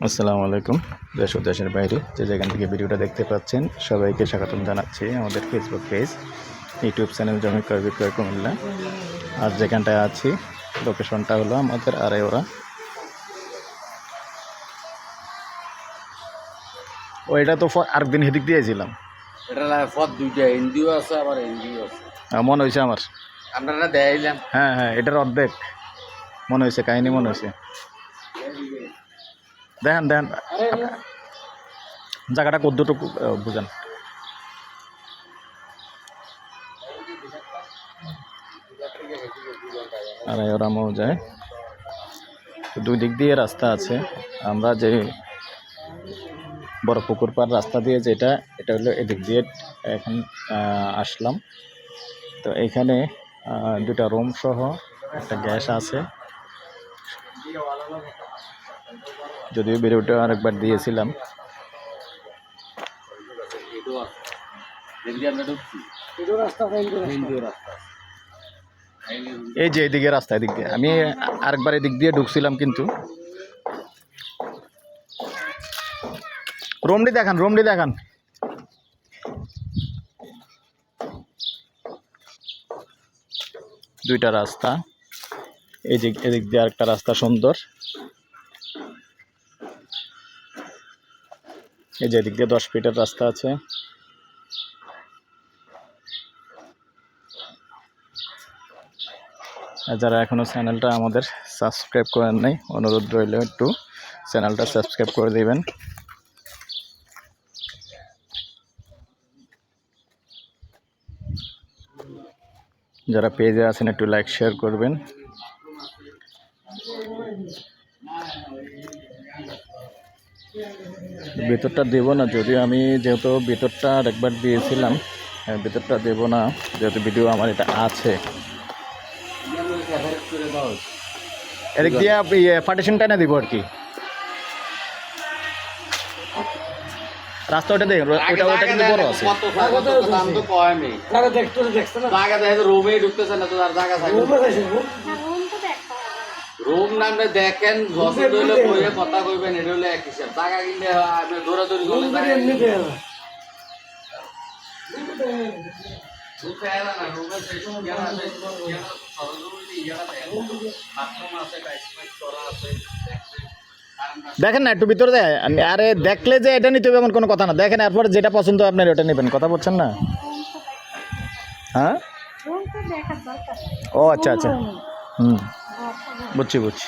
আসসালামু আলাইকুম দেশ ও দেশের বাইরে যে যেখান থেকে ভিডিওটা দেখতে পাচ্ছেন সবাইকে স্বাগতম জানাচ্ছি আমাদের ফেসবুক পেজ ইউটিউব চ্যানেল জমি ক্রয় বিক্রয় কুমিল্লা আর যেখানটায় আছি লোকেশনটা হলো আমাদের আড়াই ওরা ও এটা তো ফ- আরেকদিন হেদিক দিয়েছিলাম এটা না পথ দুইটা হিন্দিও আছে আবার হিন্দিও আছে। মনে হয়েছে আমার। আপনারা দেখাইলাম হ্যাঁ হ্যাঁ এটার অর্ধেক। মনে হয়েছে কাহিনী মনে হয়েছে দেখেন দেখেন জায়গাটা কদ্দুটুকু বুঝেন বুঝান। আড়াই ওরা মৌজায় তো দুই দিক দিয়ে রাস্তা আছে। আমরা যে বড় পুকুর পার রাস্তা দিয়ে যেটা, এটা হলো এদিক দিয়ে এখন আসলাম। তো এখানে দুটা রুম সহ একটা গ্যাস আছে। যদিও ভিডিওটা আরেকবার দিয়েছিলাম। এই যে এদিকে রাস্তা, এদিক দিয়ে। আমি আরেকবার এদিক দিয়ে ঢুকছিলাম কিন্তু। রুমটি দেখান রুমটি দেখান। দুইটা রাস্তা। এই যে এদিক দিয়ে আরেকটা রাস্তা সুন্দর। এই যে এদিক দিয়ে দশ ফিটের রাস্তা আছে। যারা এখনও চ্যানেলটা আমাদের সাবস্ক্রাইব করেন নাই, অনুরোধ রইল একটু চ্যানেলটা সাবস্ক্রাইব করে দিবেন। যারা পেজে আছেন, একটু লাইক, শেয়ার করবেন। ভিতরটা দেবো না যদিও আমি যেহেতু ভিতরটা আরেকবার দিয়েছিলাম হ্যাঁ, ভিতরটা দেবো না যেহেতু ভিডিও আমার এটা আছে। এদিক দিয়ে ইয়ে পার্টিশন টাইনে দিব আর কি। রাস্তা ওটা দেখ ওটা ওটা কিন্তু বড় আছে। কত কত দাম তো কয় নেই তারা দেখতো না। জায়গা দেখে রুমেই ঢুকতেছে না তো আর জায়গা থাকে রুমে নামে দেখেন হইলে বইয়ে কথা কইবেন এটা হলে এক হিসাব। জায়গা কিনলে আপনি দৌড়াদৌড়ি করলে দেখেন না একটু ভিতরে দেয়। আরে দেখলে যে এটা নিতে হবে এমন কোনো কথা না। দেখেন এরপর যেটা পছন্দ আপনার ওটা নেবেন। কথা বলছেন না? হ্যাঁ ও আচ্ছা আচ্ছা। হুম। বুঝছি বুঝছি।